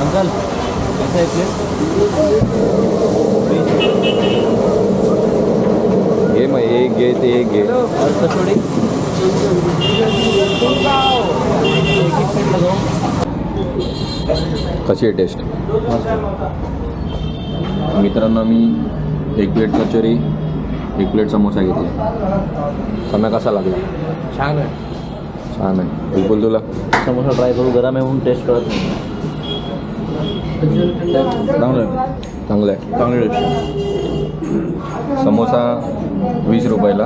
Uncle कैसा है plate घे मग एक घे ते एक घे. कचौड़ी लगाओ कशी आहे टेस्ट? मित्रांनो मी एक प्लेट कचोरी एक प्लेट समोसा घेतला. समय कसा लागला? छान आहे. छान आहे. बिलकुल तुला? समोसा ट्राय करू गरम आहे म्हणून टेस्ट करत नाही. चांगलं आहे चांगलं आहे चांगली टेस्ट समोसा वीस रुपयाला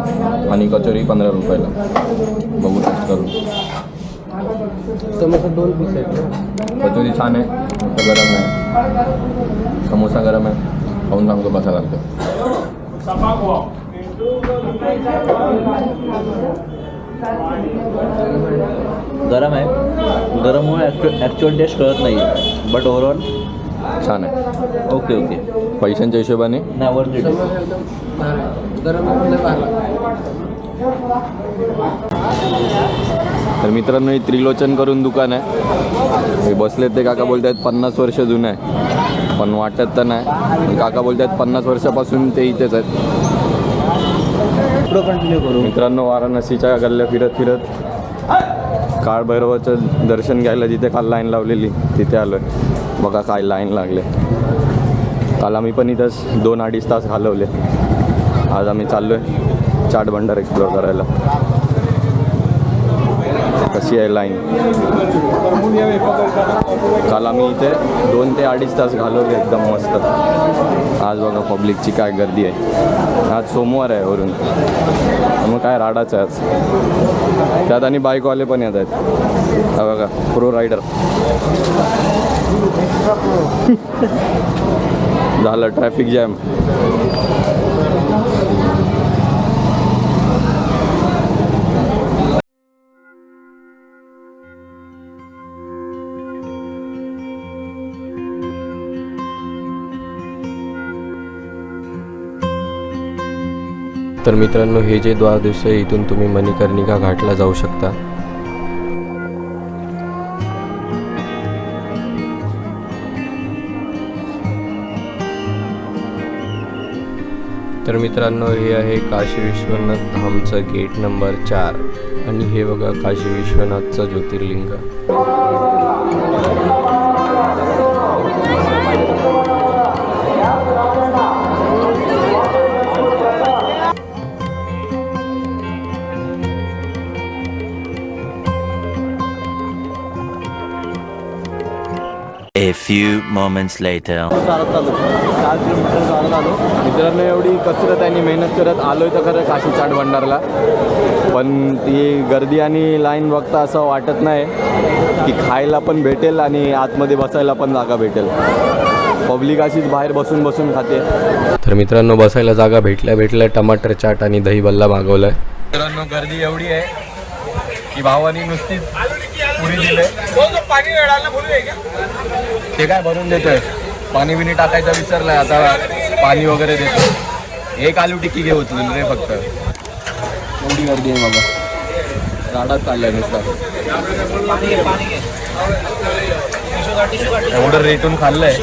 आणि कचोरी पंधरा रुपयाला बघू टेस्ट करू समोसा दोन पीस आहेत कचोरी छान आहे गरम आहे समोसा गरम आहे खाऊन सांगतो कसा लागतो गरम आहे. गरममुळे ॲक्च्युअल टेस्ट कळत नाही आहे बट ओव्हरऑल छान आहे. ओके ओके पैशांच्या हिशोबाने? नाही तर मित्रांनो हे त्रिलोचन करून दुकान आहे. हे बसले ते काका बोलत आहेत पन्नास वर्ष जुनं आहे. पण वाटत तर नाही. काका बोलत आहेत पन्नास वर्षापासून ते इथेच आहेत. पुढं कंटिन्यू करू. मित्रांनो वाराणसीच्या गल्ल्या फिरत फिरत काळभैरवाचं दर्शन घ्यायला जिथे काल लाईन लावलेली तिथे आलो आहे बघा काय लाईन लागले. काल आम्ही पण इथंच दोन अडीच तास घालवले. आज आम्ही चाललो आहे चाट भंडार एक्सप्लोअर करायला. कशी आहे लाईन काल आम्ही इथे दोन ते अडीच तास घालवले एकदम मस्त. आज बघा पब्लिकची काय गर्दी आहे. आज सोमवार आहे वरून. मग काय राडाचं आहे आज. त्यात आणि बाईकवाले पण येत आहेत. हा बघा प्रो रायडर झालं ट्रॅफिक जॅम तर मित्रांनो हे जे द्वारदिवस आहे इथून तुम्ही मणिकर्णिका घाटला जाऊ शकता. तर मित्रांनो हे आहे काशी विश्वनाथ धामचं गेट नंबर चार. आणि हे बघा काशी विश्वनाथचं ज्योतिर्लिंग. A few moments later. चालत आलो चार किलोमीटर चालत आलो मित्रांनो एवढी कसरत आणि मेहनत करत आलोय तर खरं काशी चाट भंडारला. पण ती गर्दी आणि लाईन बघता असं वाटत नाही की खायला पण भेटेल आणि आतमध्ये बसायला पण जागा भेटेल. पब्लिक अशीच बाहेर बसून बसून खाते. तर मित्रांनो बसायला जागा भेटल्या भेटल्या टमाटर चाट आणि दही बल्ला मागवलाय. मित्रांनो गर्दी एवढी आहे की भावानी नुसतीच पुरी दिले. ते काय भरून देतोय? पाणी बिनी टाकायचं विसरलंय आता पाणी वगैरे देतो एक आलू टिक्की घेऊ उचलून रे फक्त. एवढी गर्दी आहे बाबा. झाडात चाललाय नुसतं. एवढं रेटून खाल्लंय.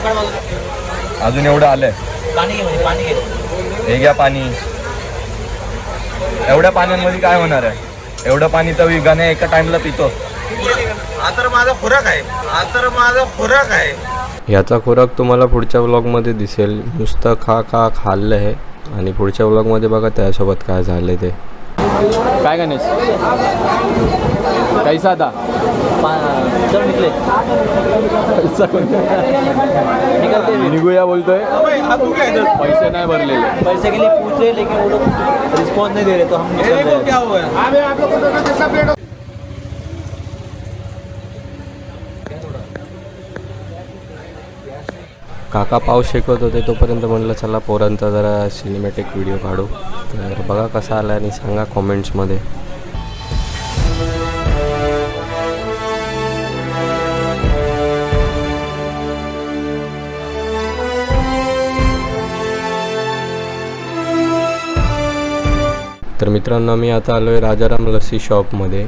अजून एवढं आलंय. हे घ्या पाणी. एवढ्या पाण्यांमध्ये काय होणार आहे? एवढं पाणी तर विगाने एका टाइमला पितो. हा तर माझा खुराक आहे. हा तर माझा खुराक आहे. याचा खुराक तुम्हाला पुढच्या व्लॉगमध्ये दिसेल. नुसतं खा खा खाल्लं आहे आणि पुढच्या व्लॉगमध्ये बघा त्यासोबत काय झालं ते. काय गणेश? कैसा भी। निघूया बोलतोय. पैसे नाही भरलेले. पैसे के लिए पूछ रहे लेकिन वो लोग रिस्पॉन्स नहीं दे रहे तो हम निकल रहे हैं। क्या हुआ काका पाऊस शिकवत होते तोपर्यंत म्हणलं चला पोरांचा जरा सिनेमॅटिक व्हिडिओ काढू. तर बघा कसा आला आणि सांगा कॉमेंट्समध्ये तर मित्रांनो मी आता आलो आहे राजाराम लस्सी शॉपमध्ये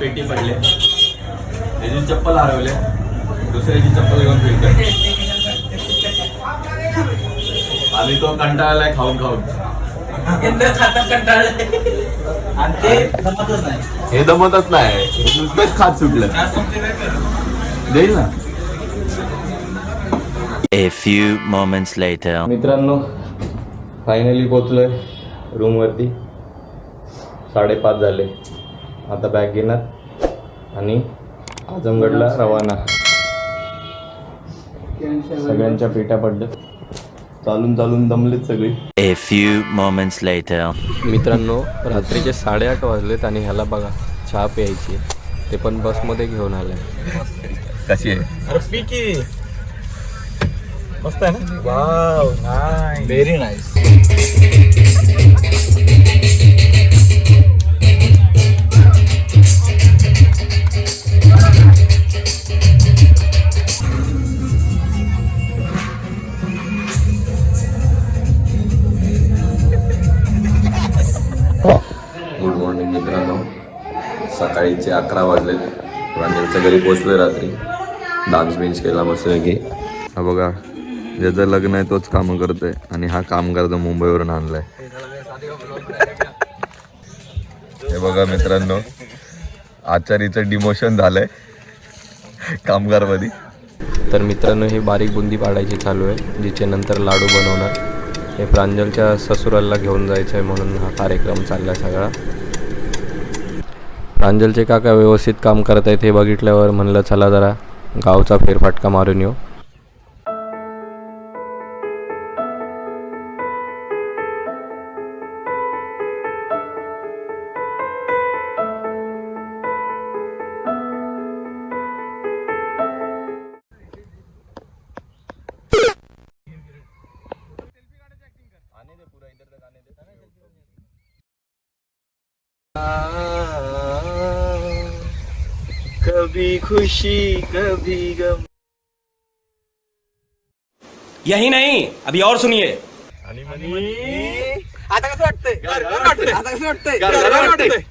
पेटी पडले. चप्पल हरवले. दुसऱ्याची चप्पल घेऊन फिरतोय. आणि तो कंटाळलाय खाऊन खाऊन. हे दमतच नाही. हे नुसतंच खात सुटलं. देईल ना? A few moments later. मित्रांनो फायनली पोचलोय रूमवरती साडेपाच झाले. आता बॅग घेणार. आणि आजमगडला रवाना. सगळ्यांच्या पेट्या पडल्यात चालून चालून दमलेत सगळी. A few moments later. मित्रांनो रात्रीचे साडेआठ वाजलेत आणि ह्याला बघा चहा प्यायची ते पण बसमध्ये घेऊन आलाय कशी आहे? मस्त आहे ना? व्हेरी नाईस अकरा वाजले. प्रांजलच्या घरी पोचलोय रात्री. डान्स बिन्स केला मस्त की हा बघा ज्याचं लग्न आहे तोच कामं करतोय आणि हा काम करतो मुंबईवरून आणलाय. हे बघा मित्रांनो आचारीचं डिमोशन झालंय कामगारमध्ये. तर मित्रांनो ही बारीक बुंदी पाडायची चालू आहे जिचे नंतर लाडू बनवणार. हे प्रांजलच्या ससुराला घेऊन जायचं आहे म्हणून हा कार्यक्रम चालला सगळा. प्रांजलचे काका व्यवस्थित काम करत आहेत हे बघितल्यावर म्हणलं चला जरा गावचा फेरफाटका मारून येऊ. कभी खुशी कभी गम। यही नहीं अभी और सुनिए। आता कसं वाटतंय? आता कसं वाटतंय?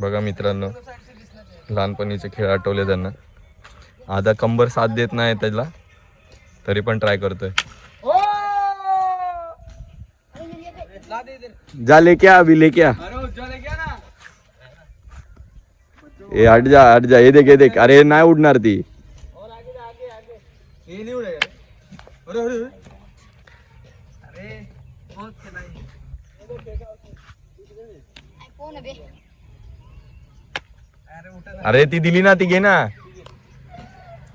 बघा मित्रांनो. लहानपणीचे खेळ आठवले त्यांना. आधा कंबर साथ देत नाही त्याला तरी पण ट्राय करतोय. जा लेके आ अभी लेके आ ए हट जा हट जा हे देख हे देख. अरे नाही उडणार ती. अरे ती दिली ना ती घे ना.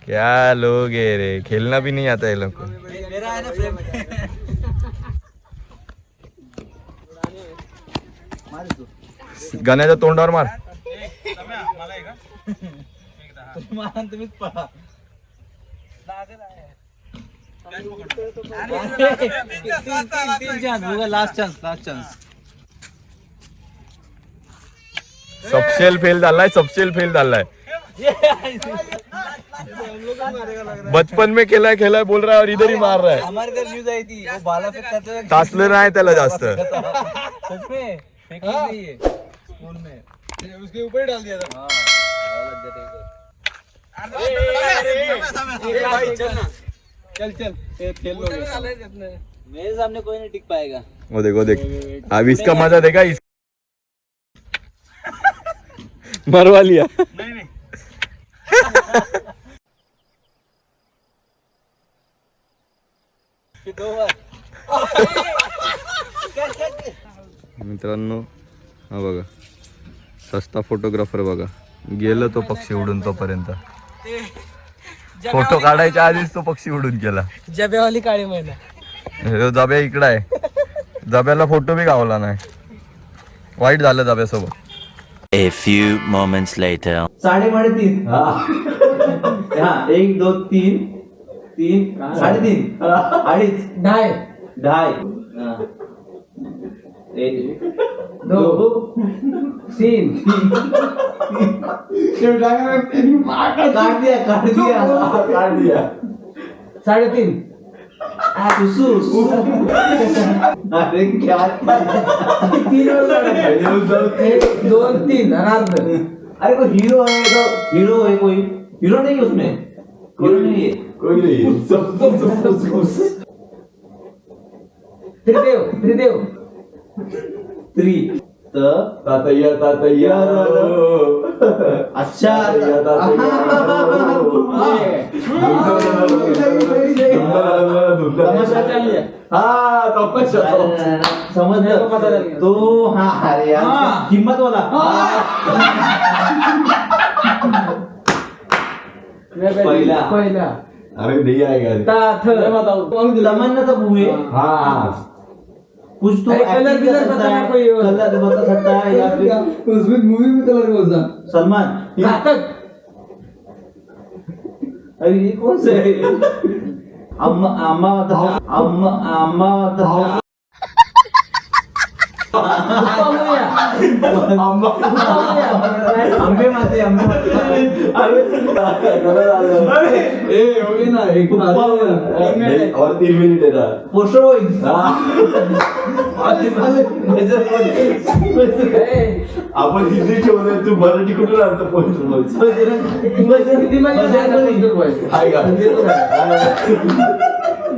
क्या लोग है रे खेलना भी नहीं आता है लोग को. गाण्याच्या तोंडावर मार. लास्ट चान्स लास्ट चान्स सबसेल फेल झालाय सबसेल फेल झालाय. बचपन में खेला खेला बोल रहा है और इधर ही मार रहा है. हमारे इधर न्यूज़ आई थी वो भाला फेंकता था तासलं नाही त्याला जास्त. सच में? फेंकी नहीं है स्कूल में। उसके ऊपर ही डाल दिया था। हाँ लग गया था इधर। चल चल ये खेल लो। मेरे सामने कोई नहीं टिक पाएगा। वो देखो देख। अब इसका मज़ा देखा मरवा लिया मित्रांनो हा बघा. सस्ता फोटोग्राफर बघा. गेलं तो पक्षी उडून तोपर्यंत. फोटो काढायच्या आधीच तो पक्षी उडून गेला. जब्यावाली काळी महिना ह्यो जाब्या इकडं आहे. जाब्याला फोटो बी गावला नाही. वाईट झालं जाब्यासोबत. A few moments later. साडेपाडे तीन हा एक दोन तीन. तीन साडेतीन. अडीच. ढाय. ढाय. हा. तीन. काट दिया काट दिया काढ दिया. साढ़े तीन अरे तीन दोन तीन अरे को हीरो है तो हीरो है कोई हीरो नहीं है उसमें हीरो नहीं है कोई नहीं सब सब सब सब- त्रिदेव त्रिदेव थ्री तातय्या तातय्या अच्छा तातय्या, तातय्या. आहे. हा समजलं तो हा अरे किंमत वाला पहिला. पहिला अरे नहीं आएगा ताथ तमन्नाचा है हाँ कुछ तो कलर भी कर सकता है, कोई। कलर बता सकता है या फिर उसमें मूवी में कलर कौन सा? सलमान नाटक अरे ये कौन से अम्मा अम्मा अम्मा अम्मा आंबे माते आंबे ए होगी ना एक नहीं, और तीन मिनट है ना पोस्टर होईल आपण हिंदी ठेवलं तू मराठी कुठून आणतो पोलीस हाय का क्या कर कर कर